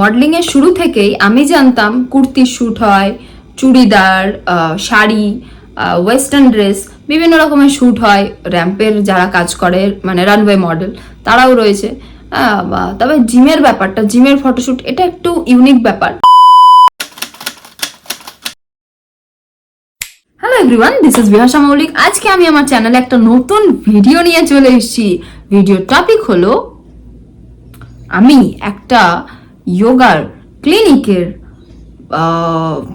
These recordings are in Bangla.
মডেলিংয়ের শুরু থেকেই আমি জানতাম কুর্তির শ্যুট হয়, চুড়িদার শাড়ি ওয়েস্টার্ন ড্রেস বিভিন্ন রকমের শ্যুট হয় র্যাম্পের যারা কাজ করে মানে রানওয়ে মডেল তারাও রয়েছে। তবে জিমের ব্যাপারটা, জিমের ফটোশ্যুট এটা একটু ইউনিক ব্যাপার। Hello everyone this is Bihasa Moulik আজকে আমি আমার চ্যানেলে একটা নতুন ভিডিও নিয়ে চলে এসেছি। ভিডিও টপিক হলো, আমি একটা যোগার ক্লিনিকের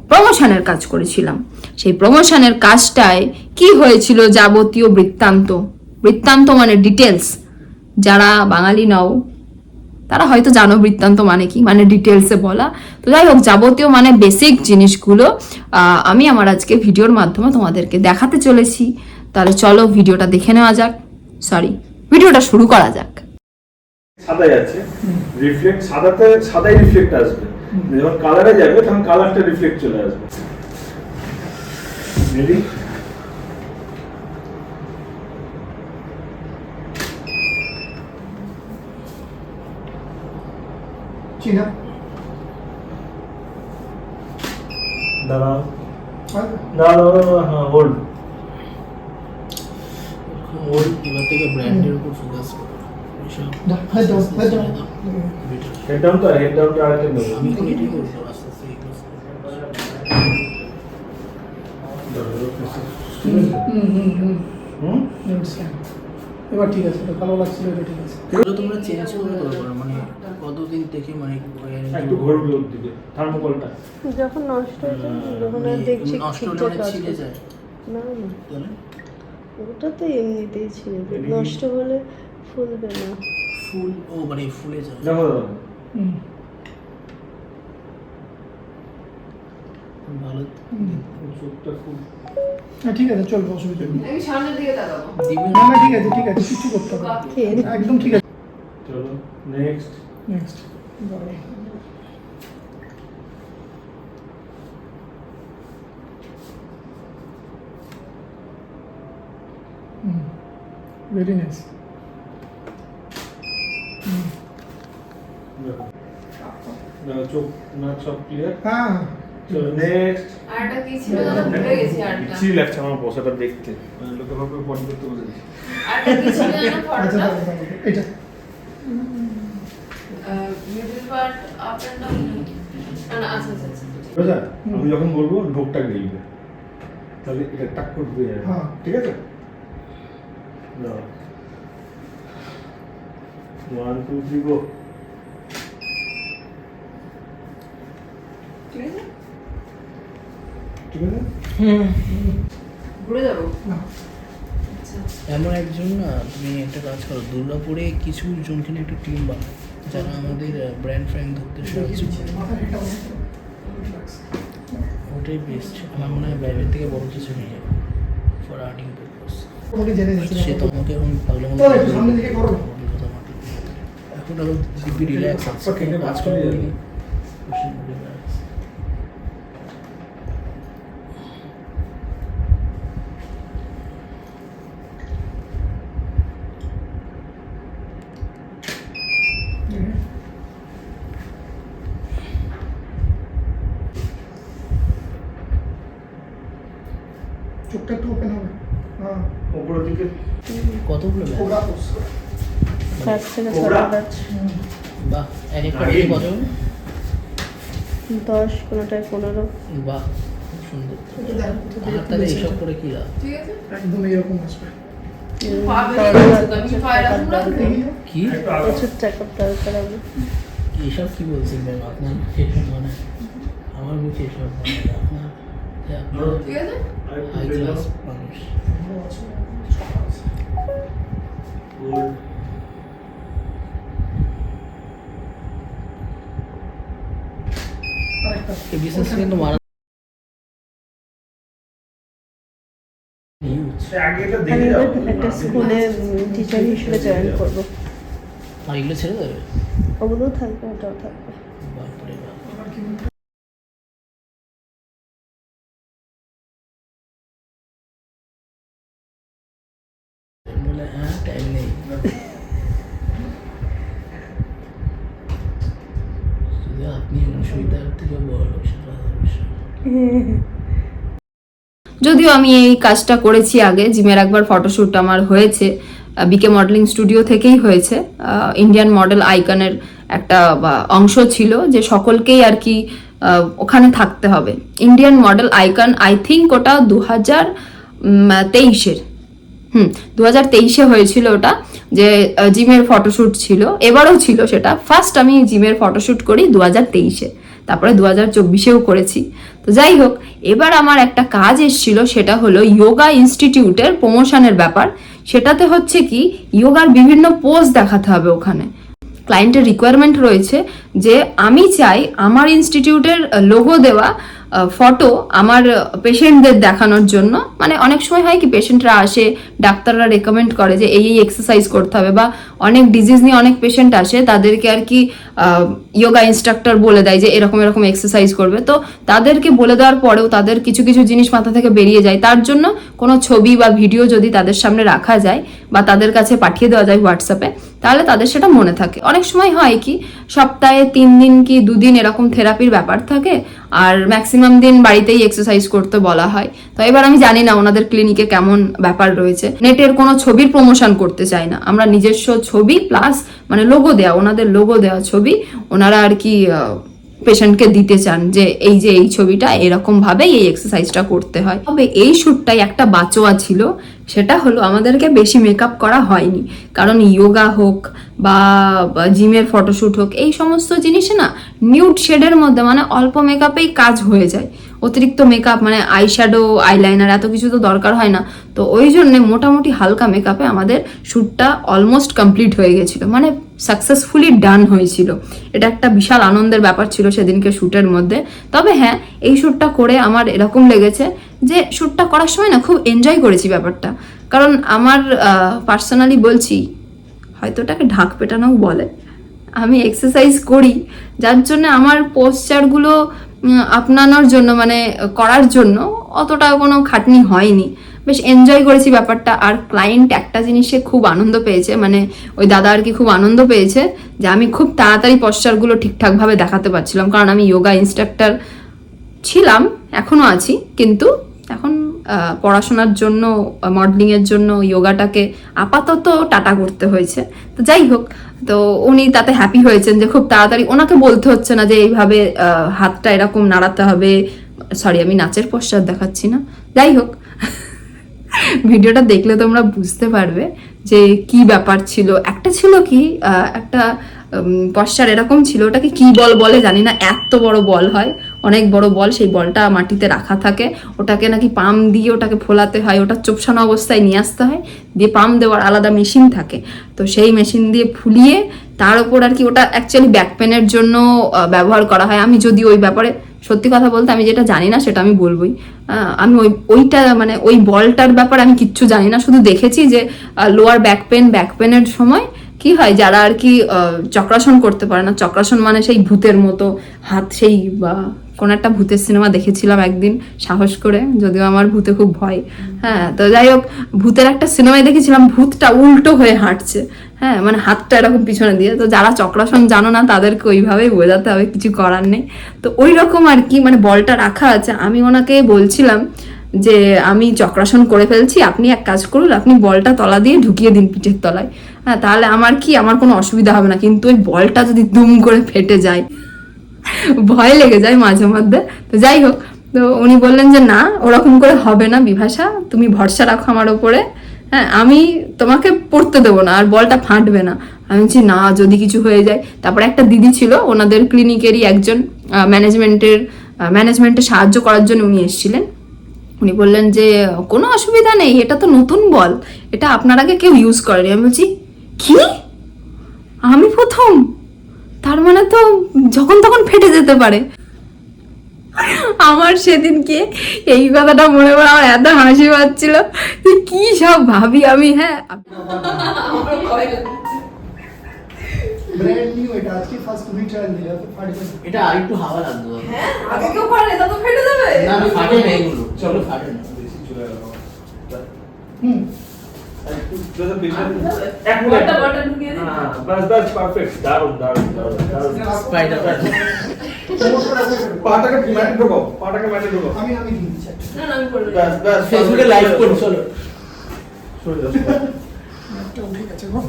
প্রমোশনের কাজ করেছিলাম। সেই প্রমোশনের কাজটায় কি হয়েছিল যাবতীয় বৃত্তান্ত? বৃত্তান্ত মানে ডিটেলস যারা বাঙালি নাও, তারা হয়তো জানো বৃত্তান্ত মানে কি মানে ডিটেলসে বলা। তো যাই হোক, যাবতীয় মানে বেসিক জিনিসগুলো আমি আমার আজকে ভিডিওর মাধ্যমে তোমাদেরকে দেখাতে চলেছি। তাহলে চলো ভিডিওটা দেখে নেওয়া যাক। সরি ভিডিওটা শুরু করা যাক। সাদা যাচ্ছে রিফ্লেক্ট সাদাতে সাদাই রিফ্লেক্ট আসবে। যখন কালারে যাবে তখন কালারটা রিফ্লেক্ট চলে আসবে। রেডি চীনা দাঁড়াও। দাঁড়াও হ্যাঁ হোল্ড ওর এবার থেকে ব্র্যান্ডের উপর ফোকাস করো এসব head down head down better। Head down তো আরেকটা নেব আমি এখন এটাই করব আস্তে আস্তে হুম হুম হুম হুম এবার ঠিক আছে ভালো লাগছিল এটা ঠিক আছে এগুলো তোমরা চেঞ্জ করে দেওয়া মানে কতদিন দেখে মানে একটু ঘুরবে ওর দিকে থার্মোকলটা যখন নষ্ট হয়ে যায় যখন দেখছি নষ্ট হলে ঠিকঠাক মানে ছিঁড়ে যায়। না না। ওটা তো এমনিতেই ছিঁড়ে যায়। নষ্ট হলে ফুলবে না। ফুল ও মানে ফুলে যায়। দেখো ভালো চোখটা খুব হ্যাঁ ঠিক আছে চলবে অসুবিধা নেই। আমি সামনের দিকে তাকাবো। দিবে না। না ঠিক আছে ঠিক আছে কিছু করতে হবে একদম ঠিক আছে। চলো নেক্সট নেক্সট ভেরি নাইস দেখো দেখো চোখ নাক সব ক্লিয়ার হ্যাঁ। নেক্সট আরটা কি ছিল? দাদা ভুলে গেছি আরটা। ইচ্ছি লাগছে আমার বসাটা দেখতে? মানে লোকে ভাবে বডি করতে বসেছি। আরটা কি ছিল জানো আচ্ছা ফটোটা? দাঁড়াও, দাঁড়াও, এটা middle part up and down না না আচ্ছা আচ্ছা বুঝা আমি যখন বলব ঢোকটা গেলবে তাহলে এটা টাক করে ঢুকে যাবে। হ্যাঁ। ঠিক আছে। ওয়ান টু থ্রি গো ঠিক আছে ঠিক আছে ঘুরে যাব না আচ্ছা এমন একজন না তুমি একটা কাজ করো দুর্গাপুরে কিছু জনকে নিয়ে একটা টিম বানাও যারা আমাদের ব্র্যান্ড ফ্র্যান্ড ধরতে সাহায্য করে। ওটাই বেস্ট আমার মনে হয় বাইরের থেকে বড় কিছু নিয়ে যাবে ফর আর্টিং পারপাস তোমাকে সে তো আমাকে এখন করো। এখন আরও দিব্যি রিল্যাক্স কাজ okay. করিনি রিল্যাক্স চোখটা একটু ওপেন হবে হ্যাঁ উপরের দিকে কতগুলো ব্যাগ কোবরা পোজ পাঁচ থেকে ছটা গাছ বাহ এক একটা কত দশ কোনোটায় পনেরো। বাহ খুব সুন্দর। তাহলে এইসব করে কি লাভ? একদম এরকম আসবে। কি? প্রচুর দরকার হবে। এইসব কি বলছেন ম্যাম? আপনার এসব মানে আমার মুখে এসব মানে আপনার হাই ক্লাস মানুষ। এই বিজনেস কিন্তু মারা এবার একটা স্কুলে টিচার হিসেবে জয়েন করব। আর এগুলো ছেড়ে দেবে? ওগুলোও থাকবে ওটাও থাকবে। বাপরে বাপ। যদিও আমি এই কাজটা করেছি আগে, জিমের একবার ফটোশ্যুট আমার হয়েছে বিকে মডেলিং স্টুডিও থেকেই হয়েছে ইন্ডিয়ান মডেল আইকনের একটা অংশ ছিল যে সকলকেই আর কি ওখানে থাকতে হবে। Indian model icon I think ওটা দু হাজার তেইশের। হুম দু হাজার তেইশে হয়েছিল ওটা, যে জিমের ফটোশ্যুট ছিল, এবারও ছিল সেটা। ফার্স্ট আমি জিমের ফটোশ্যুট করি দু হাজার তেইশে। তারপরে দু হাজার চব্বিশেও করেছি। তো যাই হোক, এবার আমার একটা কাজ এসছিল, সেটা হলো ইয়োগা ইনস্টিটিউটের প্রমোশনের ব্যাপার। সেটাতে হচ্ছে কি, ইয়োগার বিভিন্ন পোজ দেখাতে হবে ওখানে। ক্লায়েন্টের রিকোয়ারমেন্ট রয়েছে যে, আমি চাই আমার ইনস্টিটিউটের লোগো দেওয়া ফটো আমার পেশেন্টদের দেখানোর জন্য। মানে অনেক সময় হয় কি পেশেন্টরা আসে, ডাক্তাররা রেকমেন্ড করে যে এই এই এক্সারসাইজ করতে হবে বা অনেক ডিজিজ নিয়ে অনেক পেশেন্ট আসে, তাদেরকে আর কি যোগা ইনস্ট্রাক্টর বলে দেয় যে এরকম এরকম এক্সারসাইজ করবে। তো তাদেরকে বলে দেওয়ার পরেও তাদের কিছু কিছু জিনিস মাথা থেকে বেরিয়ে যায়। তার জন্য কোনো ছবি বা ভিডিও যদি তাদের সামনে রাখা যায় বা তাদের কাছে পাঠিয়ে দেওয়া যায় হোয়াটসঅ্যাপে তাহলে তাদের সেটা মনে থাকে। অনেক সময় হয় কি, সপ্তাহে তিন দিন কি দুদিন এরকম থেরাপির ব্যাপার থাকে, আর ম্যাক্সিমাম দিন বাড়িতেই এক্সারসাইজ করতে বলা হয়। তো এবার আমি জানি না ওনাদের ক্লিনিকে কেমন ব্যাপার রয়েছে। নেটের কোনো ছবির প্রমোশন করতে চাই না। আমরা নিজস্ব ছবি প্লাস মানে লোগো দেওয়া ওনাদের লোগো দেওয়া ছবি, ওনারা আর কি পেশেন্টকে দিতে চান যে এই যে এই ছবিটা এরকম ভাবে এই এক্সারসাইজটা করতে হয়। তবে এই শ্যুটটাই একটা বাঁচোয়া ছিল। সেটা হলো আমাদেরকে বেশি মেকআপ করা হয়নি। কারণ ইয়োগা হোক বা জিমের ফটোশ্যুট হোক, এই সমস্ত জিনিসে না নিউড শেডের মধ্যে মানে অল্প মেকআপেই কাজ হয়ে যায়। অতিরিক্ত মেকআপ মানে আই আইশ্যাডো আইলাইনার এত কিছু তো দরকার হয় না। তো ওই জন্যে মোটামুটি হালকা মেকআপে আমাদের শ্যুটটা অলমোস্ট কমপ্লিট হয়ে গেছিল। মানে সাকসেসফুলি ডান হয়েছিল। এটা একটা বিশাল আনন্দের ব্যাপার ছিল সেদিনকে শ্যুটের মধ্যে। তবে হ্যাঁ এই শ্যুটটা করে আমার এরকম লেগেছে যে শ্যুটটা করার সময় না খুব এনজয় করেছি ব্যাপারটা। কারণ আমার পার্সোনালি বলছি, হয়তো ওটাকে ঢাক পেটানোও বলে। আমি এক্সারসাইজ করি, যার জন্য আমার পোস্টারগুলো আপনানোর জন্য মানে করার জন্য অতটা কোনো খাটনি হয়নি। বেশ এনজয় করেছি ব্যাপারটা। আর ক্লায়েন্ট একটা জিনিসে খুব আনন্দ পেয়েছে মানে ওই দাদা আর কি খুব আনন্দ পেয়েছে যে আমি খুব তাড়াতাড়ি পশ্চারগুলো ঠিকঠাকভাবে দেখাতে পারছিলাম। কারণ আমি যোগা ইনস্ট্রাক্টর ছিলাম এখনও আছি, কিন্তু এখন পড়াশোনার জন্য মডেলিং এর জন্য যোগাটাকে আপাতত টাটা করতে হয়েছে। তো যাই হোক, তো উনি তাতে হ্যাপি হয়েছেন যে খুব তাড়াতাড়ি, ওনাকে বলতে হচ্ছে না যে এইভাবে হাতটা এরকম নাড়াতে হবে। সরি আমি নাচের পোস্টার দেখাচ্ছি না। যাই হোক, ভিডিওটা দেখলে তোমরা বুঝতে পারবে যে কি ব্যাপার ছিল। একটা ছিল কি একটা পশ্চার এরকম ছিল, ওটাকে কি বল বলে জানি না, এত বড় বল হয়। অনেক বড় বল, সেই বলটা মাটিতে রাখা থাকে। ওটাকে নাকি পাম দিয়ে ওটাকে ফোলাতে হয়, ওটা চোপসানো অবস্থায় নিয়ে আসতে হয়। দিয়ে পাম দেওয়ার আলাদা মেশিন থাকে। তো সেই মেশিন দিয়ে ফুলিয়ে তার উপর আর কি ওটা অ্যাকচুয়ালি ব্যাক পেনের জন্য ব্যবহার করা হয়। আমি যদি ওই ব্যাপারে সত্যি কথা বলতে আমি যেটা জানি না, সেটা আমি বলবোই। আমি ওই, ওইটা মানে ওই বলটার ব্যাপারে আমি কিচ্ছু জানি না। শুধু দেখেছি যে লোয়ার ব্যাক পেন ব্যাক পেনের সময় কি হয়, যারা আর কি চক্রাসন করতে পারে না। চক্রাসন মানে সেই ভূতের মতো হাত, সেই কোন একটা ভূতের সিনেমা দেখেছিলাম একদিন, সাহস করে, যদিও আমার ভূতে খুব ভয়। হ্যাঁ তো যাই হোক, ভূতের একটা সিনেমায় দেখেছিলাম, ভূতটা উল্টো হয়ে হাঁটছে। হ্যাঁ মানে হাতটা এরকম পিছনে দিয়ে, তো যারা চক্রাসন জানো না, তাদেরকে ওইভাবেই বোঝাতে হবে, কিছু করার নেই। তো ওই রকম আর কি মানে বলটা রাখা আছে। আমি ওনাকে বলছিলাম যে, আমি চক্রাসন করে ফেলছি, আপনি এক কাজ করুন, আপনি বলটা তলা দিয়ে ঢুকিয়ে দিন পিঠের তলায়। হ্যাঁ তাহলে আমার কি, আমার কোনো অসুবিধা হবে না, কিন্তু ওই বলটা যদি দুম করে ফেটে যায় ভয় লেগে যায় মাঝে মধ্যে। তো যাই হোক, তো উনি বললেন যে, না, ওরকম করে হবে না বিভাষা, তুমি ভরসা রাখো আমার ওপরে হ্যাঁ আমি তোমাকে পড়তে দেবো না, আর বলটা ফাটবে না। আমি বলছি, না, যদি কিছু হয়ে যায়। তারপরে একটা দিদি ছিল, ওনাদের ক্লিনিকেরই একজন ম্যানেজমেন্টের ম্যানেজমেন্টে সাহায্য করার জন্য উনি এসেছিলেন। উনি বললেন যে, কোনো অসুবিধা নেই, এটা তো নতুন বল, এটা আপনার আগে কেউ ইউজ করেনি। আমি বলছি, কি? আমি প্রথম? তার মানে তো যখন তখন ফেটে যেতে পারে। আমার সেদিনকে এই কথাটা মনে করে আমার এত হাসি পাচ্ছিল যে কি সব ভাবি আমি হ্যাঁ। এটা আজকে ফার্স্ট তুমি ট্রায়াল দিলে তো ফাড়ি এটা আরেকটু হাওয়া লাগবে আগে কেউ করে তা তো ফেটে যাবে। না না ফাটে না এগুলো। চলো ফাটে না। বেশি চলে গেল হুম। একটু যদি পেছনে এক মিনিট হ্যাঁ বাস বাস পারফেক্ট দারুণ দারুণ দারুণ দারুণ স্পাইডার পাটাকে ম্যাটে ঢোকাও পাটাকে ম্যাটে ঢোকাও আমি আমি দিয়ে দিচ্ছি একটা। ব্যাস ব্যাস ফেসবুকে লাইভ করো চলো সরে যাও একটা উঠে গেছে গো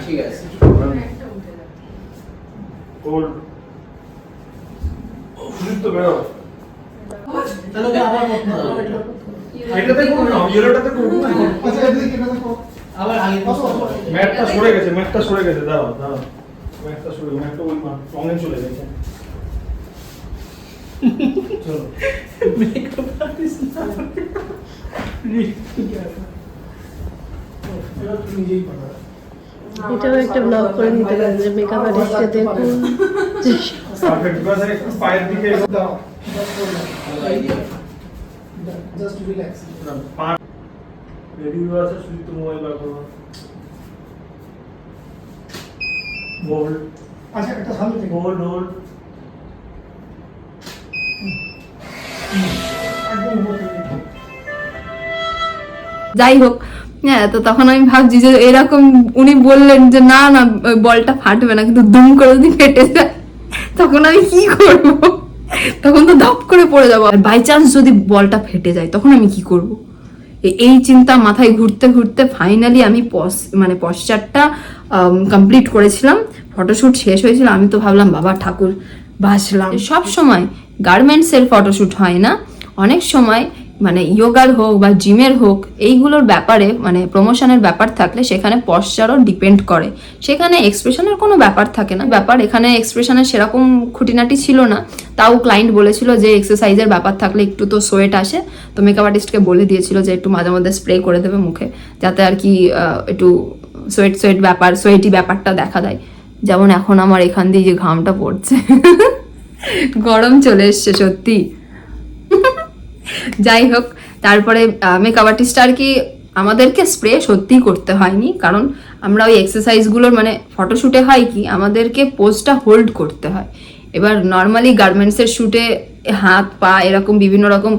ঠিক আছে কোল সুদীপ্ত বেরো তাহলে ওকে আবার করতে হবে এটাতে করুন না ইয়েলোটাতে করুন না। আচ্ছা এটা দেখি এটা দেখো আবার আগে ম্যাটটা সরে গেছে ম্যাটটা সরে গেছে দাঁড়াও দাঁড়াও। ম্যাটটা সরে ম্যাটটা ওই রঙে চলে গেছে। চলো। এটা তুমি নিজেই এটাও একটা ব্লগ করে নিতে পারেন যে মেকআপ আর্টিস্টকে দেখুন। পায়ের দিকে দাও। জাস্ট রিল্যাক্স পা রেডি আছে সুদীপ্ত মোবাইল বার করো হোল্ড আচ্ছা একটা সামনে থেকে। হোল্ড হোল্ড একদম যাই হোক হ্যাঁ তো তখন আমি ভাবছি যে এরকম উনি বললেন যে না না বলটা ফাটবে না কিন্তু দুম করে যদি ফেটে যায় তখন আমি কি করব? তখন তো ধপ করে পড়ে যাব। আর বাই চান্স যদি বলটা ফেটে যায়, তখন আমি কি করব? এই চিন্তা মাথায় ঘুরতে ঘুরতে ফাইনালি আমি পস মানে পশ্চারটা কমপ্লিট করেছিলাম। ফটোশ্যুট শেষ হয়েছিল। আমি তো ভাবলাম, বাবা, ঠাকুর বাসলাম সব সময় গার্মেন্টসের ফটোশ্যুট হয় না। অনেক সময় মানে ইয়োগার হোক বা জিমের হোক, এইগুলোর ব্যাপারে মানে প্রমোশনের ব্যাপার থাকলে সেখানে পশ্চারও ডিপেন্ড করে। সেখানে এক্সপ্রেশনের কোনো ব্যাপার থাকে না। ব্যাপার এখানে এক্সপ্রেশনের সেরকম খুঁটিনাটি ছিল না। তাও ক্লায়েন্ট বলেছিল যে এক্সারসাইজের ব্যাপার থাকলে একটু তো সোয়েট আসে। তো মেকআপ আর্টিস্টকে বলে দিয়েছিল যে একটু মাঝে মধ্যে স্প্রে করে দেবে মুখে, যাতে আর কি একটু সোয়েট সোয়েট ব্যাপার সোয়েটি ব্যাপারটা দেখা দেয়। যেমন এখন আমার এখান দিয়ে যে ঘামটা পড়ছে। গরম চলে এসছে, সত্যি। যাই হোক, তারপরে মেকআপ আর্টিস্ট আর কি আমাদেরকে স্প্রে সত্যি করতে হয়নি। কারণ আমরা ওই এক্সারসাইজগুলোর মানে ফটোশ্যুটে হয় কি, আমাদেরকে পোজটা হোল্ড করতে হয়। এবার নর্মালি গার্মেন্টসের শ্যুটে হাত, পা এরকম বিভিন্ন রকম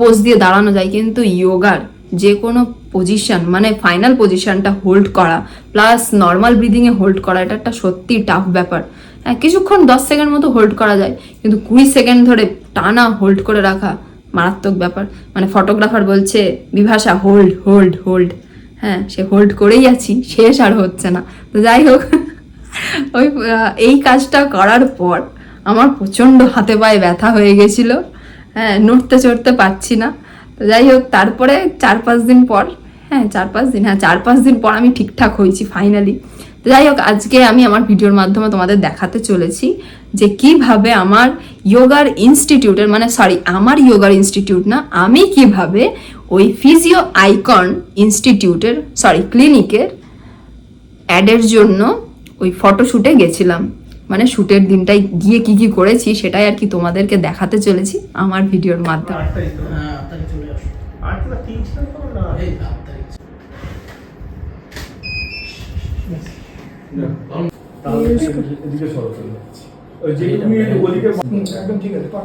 পোজ দিয়ে দাঁড়ানো যায়। কিন্তু ইয়োগার যে কোনো পজিশন মানে ফাইনাল পজিশনটা হোল্ড করা প্লাস নর্মাল ব্রিদিংয়ে হোল্ড করা, এটা একটা সত্যি টাফ ব্যাপার। হ্যাঁ কিছুক্ষণ দশ সেকেন্ড মতো হোল্ড করা যায়, কিন্তু কুড়ি সেকেন্ড ধরে টানা হোল্ড করে রাখা মারাত্মক ব্যাপার। মানে ফটোগ্রাফার বলছে, বিভাষা হোল্ড হোল্ড হোল্ড হ্যাঁ সে হোল্ড করেই আছি, শেষ আর হচ্ছে না। তো যাই হোক, ওই এই কাজটা করার পর আমার প্রচণ্ড হাতে পায়ে ব্যথা হয়ে গেছিল। হ্যাঁ নড়তে চড়তে পারছি না। তো যাই হোক, তারপরে চার পাঁচ দিন পর হ্যাঁ চার পাঁচ দিন হ্যাঁ চার পাঁচ দিন পর আমি ঠিকঠাক হয়েছি ফাইনালি তো যাই হোক, আজকে আমি আমার ভিডিওর মাধ্যমে তোমাদের দেখাতে চলেছি যে কীভাবে আমার যোগার ইনস্টিটিউটের মানে সরি আমার যোগার ইনস্টিটিউট না আমি কীভাবে ওই ফিজিও আইকন ইনস্টিটিউটের সরি ক্লিনিকের অ্যাডের জন্য ওই ফটোশ্যুটে গেছিলাম। মানে শ্যুটের দিনটাই গিয়ে কি কি করেছি সেটাই আর কি তোমাদেরকে দেখাতে চলেছি আমার ভিডিওর মাধ্যমে। হ্যাঁ তাহলে যে তুমি ওদিকে একদম ঠিক আছে পার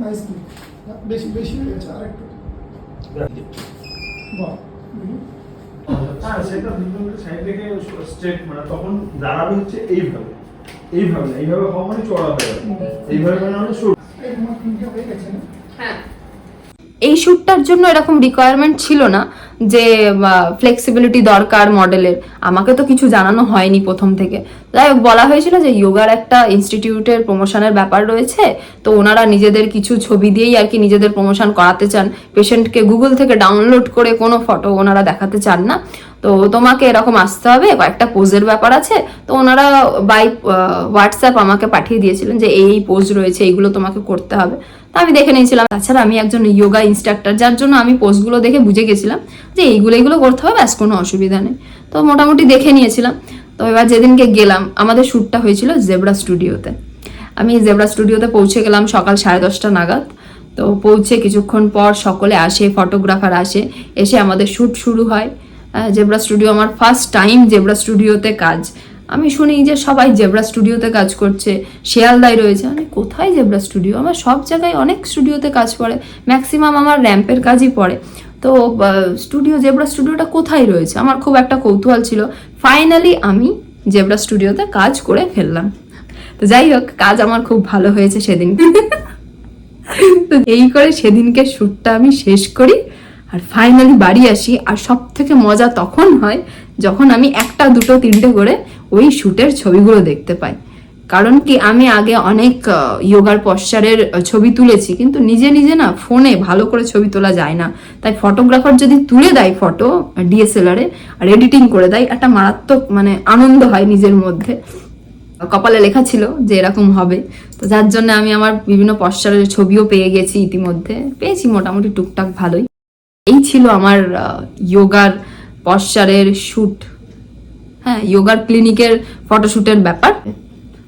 নাইস বেশি বেশি হয়ে গেছে আর একটু হ্যাঁ সেটা সাইড থেকে স্ট্রেট মানে তখন দাঁড়াবে হচ্ছে এইভাবে। এইভাবে না এইভাবে হওয়া মানে চড়া হয়ে এইভাবে মানে শুট হয়ে গেছে না? এই শ্যুটটার জন্য এরকম রিকোয়ারমেন্ট ছিল না যে ফ্লেক্সিবিলিটি দরকার মডেলের আমাকে তো কিছু জানানো হয়নি প্রথম থেকে। যাই হোক, বলা হয়েছিল যে ইয়োগার একটা ইনস্টিটিউটের প্রমোশনের ব্যাপার রয়েছে। তো ওনারা নিজেদের কিছু ছবি দিয়েই আর কি নিজেদের প্রমোশন করাতে চান। পেশেন্টকে গুগল থেকে ডাউনলোড করে কোনো ফটো ওনারা দেখাতে চান না। তো তোমাকে এরকম আসতে হবে, কয়েকটা পোজের ব্যাপার আছে। তো ওনারা বাই হোয়াটসঅ্যাপ আমাকে পাঠিয়ে দিয়েছিলেন যে এই পোজ রয়েছে, এইগুলো তোমাকে করতে হবে। তো আমি দেখে নিয়েছিলাম। তাছাড়া আমি একজন যোগা ইনস্ট্রাক্টর যার জন্য আমি পোস্টগুলো দেখে বুঝে গেছিলাম যে এইগুলো এইগুলো করতে হবে, ব্যাস, কোনো অসুবিধা নেই। তো মোটামুটি দেখে নিয়েছিলাম। তো এবার যেদিনকে গেলাম, আমাদের শ্যুটটা হয়েছিল জেব্রা স্টুডিওতে আমি জেব্রা স্টুডিওতে পৌঁছে গেলাম সকাল সাড়ে দশটা নাগাদ। তো পৌঁছে কিছুক্ষণ পর সকলে আসে ফটোগ্রাফার আসে, এসে আমাদের শ্যুট শুরু হয়। জেব্রা স্টুডিও আমার ফার্স্ট টাইম জেব্রা স্টুডিওতে কাজ। আমি শুনি যে সবাই জেব্রা স্টুডিওতে কাজ করছে, শিয়ালদায় রয়েছে। আমি, কোথায় জেব্রা স্টুডিও? আমার সব জায়গায় অনেক স্টুডিওতে কাজ পড়ে ম্যাক্সিমাম আমার র্যাম্পের কাজই পড়ে। তো স্টুডিও, জেব্রা স্টুডিওটা কোথায় রয়েছে? আমার খুব একটা কৌতূহল ছিল। ফাইনালি আমি জেব্রা স্টুডিওতে কাজ করে ফেললাম। তো যাই হোক, কাজ আমার খুব ভালো হয়েছে সেদিন। তো এই করে সেদিনকে শ্যুটটা আমি শেষ করি। আর ফাইনালি বাড়ি আসি, আর সব থেকে মজা তখন হয় যখন আমি একটা, দুটো, তিনটে করে ওই শ্যুটের ছবিগুলো দেখতে পাই। কারণ কি, আমি আগে অনেক যোগার পশ্চারের ছবি তুলেছি, কিন্তু নিজে নিজে না ফোনে ভালো করে ছবি তোলা যায় না। তাই ফটোগ্রাফার যদি তুলে দেয় ফটো ডিএসএলআরে আর এডিটিং করে দেয়, একটা মারাত্মক মানে আনন্দ হয় নিজের মধ্যে। কপালে লেখা ছিল যে এরকম হবে। তো যার জন্য আমি আমার বিভিন্ন পশ্চারের ছবিও পেয়ে গেছি ইতিমধ্যে। পেয়েছি মোটামুটি টুকটাক ভালোই। এই ছিল আমার যোগার পশ্চারের শ্যুট হ্যাঁ যোগার ক্লিনিকের ফটোশ্যুটের ব্যাপার।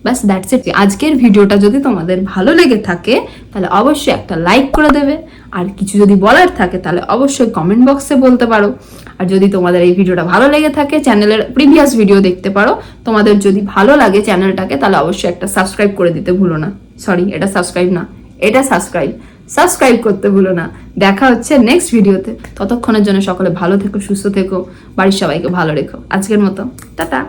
ব্যাস দ্যাটস ইট আজকের ভিডিওটা যদি তোমাদের ভালো লেগে থাকে, তাহলে অবশ্যই একটা লাইক করে দেবে। আর কিছু যদি বলার থাকে, তাহলে অবশ্যই কমেন্ট বক্সে বলতে পারো। আর যদি তোমাদের এই ভিডিওটা ভালো লেগে থাকে চ্যানেলের প্রিভিয়াস ভিডিও দেখতে পারো, তোমাদের যদি ভালো লাগে চ্যানেলটাকে তাহলে অবশ্যই একটা সাবস্ক্রাইব করে দিতে ভুলো না। সরি এটা সাবস্ক্রাইব না, এটা সাবস্ক্রাইব সাবস্ক্রাইব করতে ভুলো না। দেখা হচ্ছে নেক্সট ভিডিওতে ততক্ষণের জন্য সকলে ভালো থেকো, সুস্থ থেকো, বাড়ির সবাইকে ভালো রেখো। আজকের মতো, টাটা।